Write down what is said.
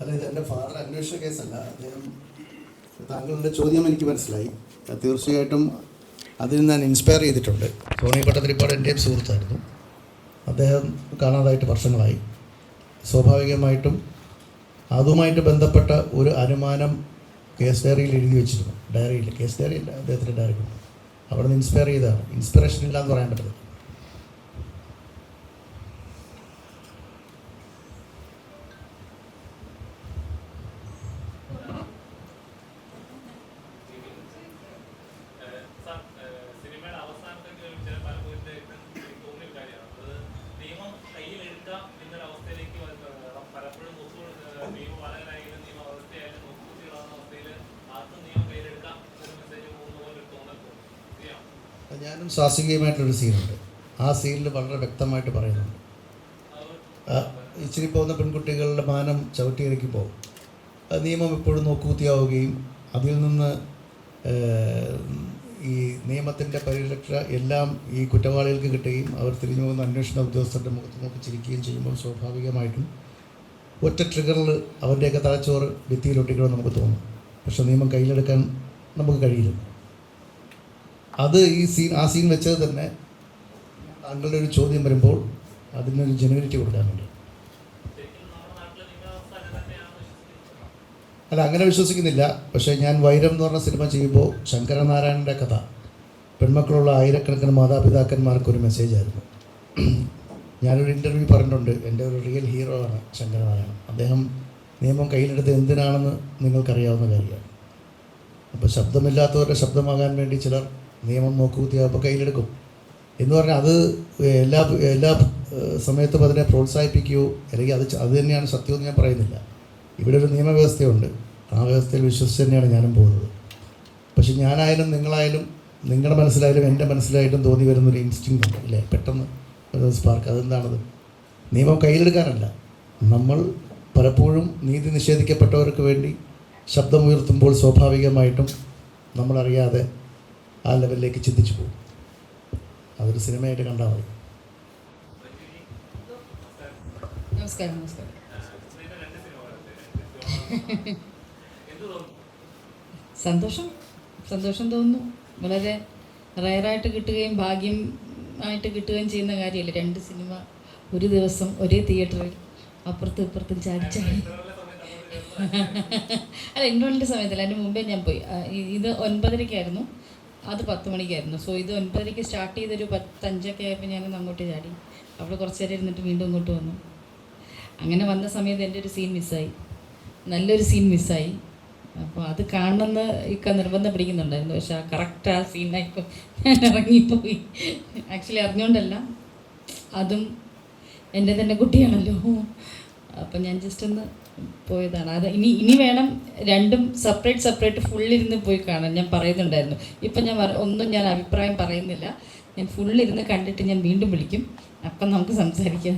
ഇത് എന്റെ ഫാദർ അന്വേഷണ കേസല്ല. അദ്ദേഹം താങ്കളുടെ ചോദ്യം എനിക്ക് മനസ്സിലായി. തീർച്ചയായിട്ടും അതിൽ ഞാൻ ഇൻസ്പയർ ചെയ്തിട്ടുണ്ട്. സോണി പട്ടത്തിരിപ്പാട് എന്റെയും സുഹൃത്തായിരുന്നു. അദ്ദേഹം കാണാതായിട്ട് വർഷങ്ങളായി. സ്വാഭാവികമായിട്ടും അതുമായിട്ട് ബന്ധപ്പെട്ട ഒരു അനുമാനം കേസ് ഡയറിയിൽ എഴുതി വെച്ചിരുന്നു. ഡയറിയിൽ കേസ് ഡയറിയില്ല അദ്ദേഹത്തിന്റെ ഡയറി അവിടെ നിന്ന് ഇൻസ്പയർ ചെയ്തതാണ്. ഇൻസ്പിറേഷൻ ഇല്ല എന്ന് പറയാൻ പറ്റില്ല സാർ, ഏഹ് സിനിമയുടെ അവസാനത്തേക്ക് ഒരു ചില പലപ്പോഴും എനിക്ക് തോന്നിയ ഒരു കാര്യമാണ് അത് നിയമം കയ്യിലെടുക്കാം എന്നൊരു അവസ്ഥയിലേക്ക് വ- പലപ്പോഴും നോക്കൂ നിയമപാലകരായാലും നിയമവ്യവസ്ഥയായാലും നോക്കുകുത്തികളാകുന്ന അവസ്ഥയിൽ ആർക്കും നിയമം കയ്യിലെടുക്കാം ഒരു മെസ്സേജ് പോകുന്ന പോലെ ഒരു തോന്നൽ തോന്നും ശരിയാണോ? ഞാനും സ്വാസികയുമായിട്ടൊരു സീനുണ്ട് ആ സീനിൽ വളരെ വ്യക്തമായിട്ട് പറയുന്നുണ്ട്. ഇച്ചിരി പോകുന്ന പെൺകുട്ടികളുടെ മാനം ചവിട്ടിയിറക്കി പോകും. ആ നിയമം എപ്പോഴും നോക്കുകുത്തിയാവുകയും അതിൽ നിന്ന് ഈ നിയമത്തിന്റെ പരിരക്ഷ എല്ലാം ഈ കുറ്റവാളികൾക്ക് കിട്ടുകയും അവർ തിരിഞ്ഞു പോകുന്ന അന്വേഷണ ഉദ്യോഗസ്ഥരുടെ മുഖത്ത് നോക്കി ചിരിക്കുകയും ചെയ്യുമ്പോൾ സ്വാഭാവികമായിട്ടും ഒറ്റ ട്രിഗറിൽ അവന്റെയൊക്കെ തലച്ചോറ് ഭിത്തിയിലൊട്ടിക്കണം നമുക്ക് തോന്നും. പക്ഷെ നിയമം കയ്യിലെടുക്കാൻ നമുക്ക് കഴിയില്ല. അത് ഈ സീൻ ആ സീൻ വെച്ചത് തന്നെ താങ്കളുടെ ഒരു ചോദ്യം വരുമ്പോൾ അതിനൊരു ജനുവരിറ്റി കൊടുക്കാൻ വേണ്ടി അല്ല അങ്ങനെ വിശ്വസിക്കുന്നില്ല. പക്ഷേ ഞാൻ വൈരം എന്ന് പറഞ്ഞ സിനിമ ചെയ്യുമ്പോൾ ശങ്കരനാരായണന്റെ കഥ. പെൺമക്കളുള്ള ആയിരക്കണക്കിന് മാതാപിതാക്കന്മാർക്കൊരു മെസ്സേജായിരുന്നു ഞാനൊരു ഇന്റർവ്യൂ പറഞ്ഞിട്ടുണ്ട്. എന്റെ ഒരു റിയൽ ഹീറോ ആണ് ശങ്കരനാരായണൻ. അദ്ദേഹം നിയമം കയ്യിലെടുത്ത് എന്തിനാണെന്ന് നിങ്ങൾക്കറിയാവുന്ന കാര്യമാണ്. അപ്പോൾ ശബ്ദമില്ലാത്തവരുടെ ശബ്ദമാകാൻ വേണ്ടി ചിലർ നിയമം നോക്കുകുത്തിയപ്പോൾ കയ്യിലെടുക്കും. എന്ന് പറഞ്ഞാൽ അത് എല്ലാ എല്ലാ സമയത്തും അതിനെ പ്രോത്സാഹിപ്പിക്കുകയോ അല്ലെങ്കിൽ അത് അത് തന്നെയാണ് സത്യമെന്ന് ഞാൻ പറയുന്നില്ല. ഇവിടെ ഒരു നിയമവ്യവസ്ഥയുണ്ട്. ആ വ്യവസ്ഥയിൽ വിശ്വസിച്ച് തന്നെയാണ് ഞാനും പോകുന്നത്. പക്ഷെ ഞാനായാലും നിങ്ങളായാലും നിങ്ങളുടെ മനസ്സിലായാലും എന്റെ മനസ്സിലായിട്ടും തോന്നി വരുന്നൊരു ഇൻസ്റ്റിങ് ഉണ്ട് അല്ലേ പെട്ടെന്ന് സ്പാർക്ക് അതെന്താണത്? നിയമം കയ്യിലെടുക്കാനല്ല. നമ്മൾ പലപ്പോഴും നീതി നിഷേധിക്കപ്പെട്ടവർക്ക് വേണ്ടി ശബ്ദമുയർത്തുമ്പോൾ സ്വാഭാവികമായിട്ടും നമ്മളറിയാതെ ആ ലെവലിലേക്ക് ചിന്തിച്ചു പോകും. അതൊരു സിനിമയായിട്ട് കണ്ടാൽ മതി. സന്തോഷം. സന്തോഷം തോന്നുന്നു. വളരെ റയറായിട്ട് കിട്ടുകയും ഭാഗ്യം ആയിട്ട് കിട്ടുകയും ചെയ്യുന്ന കാര്യമല്ല. രണ്ട് സിനിമ ഒരു ദിവസം ഒരേ തിയേറ്ററിൽ അപ്പുറത്തും ഇപ്പുറത്തും ചാടിച്ചാടി അല്ല ഇൻട്രോളിന്റെ സമയത്തല്ല. അതിന് മുമ്പേ ഞാൻ പോയി. ഇത് ഒൻപതരയ്ക്കായിരുന്നു. അത് പത്ത് മണിക്കായിരുന്നു. സോ ഇത് ഒൻപതരയ്ക്ക് സ്റ്റാർട്ട് ചെയ്തൊരു പത്തഞ്ചൊക്കെ ആയപ്പോൾ ഞാൻ അങ്ങോട്ട് ചാടി. അവിടെ കുറച്ച് നേരം ഇരുന്നിട്ട് വീണ്ടും ഇങ്ങോട്ട് വന്നു. അങ്ങനെ വന്ന സമയത്ത് എന്റെ ഒരു സീൻ മിസ്സായി. നല്ലൊരു സീൻ മിസ്സായി. അപ്പോൾ അത് കാണണമെന്ന് ഇക്ക നിർബന്ധം പിടിക്കുന്നുണ്ടായിരുന്നു. പക്ഷെ ആ കറക്റ്റ് ആ സീനായപ്പോൾ ഞാൻ ഇറങ്ങിപ്പോയി. ആക്ച്വലി അറിഞ്ഞുകൊണ്ടല്ല അതും എന്റെ തന്നെ കുട്ടിയാണല്ലോ. അപ്പം ഞാൻ ജസ്റ്റ് ഒന്ന് പോയതാണ്. അത് ഇനി ഇനി വേണം രണ്ടും സെപ്പറേറ്റ് സെപ്പറേറ്റ് ഫുള്ളിരുന്ന് പോയി കാണാൻ. ഞാൻ പറയുന്നുണ്ടായിരുന്നു. ഇപ്പം ഞാൻ ഒന്നും ഞാൻ അഭിപ്രായം പറയുന്നില്ല. ഞാൻ ഫുള്ളിരുന്ന് കണ്ടിട്ട് ഞാൻ വീണ്ടും വിളിക്കും. അപ്പം നമുക്ക് സംസാരിക്കാം.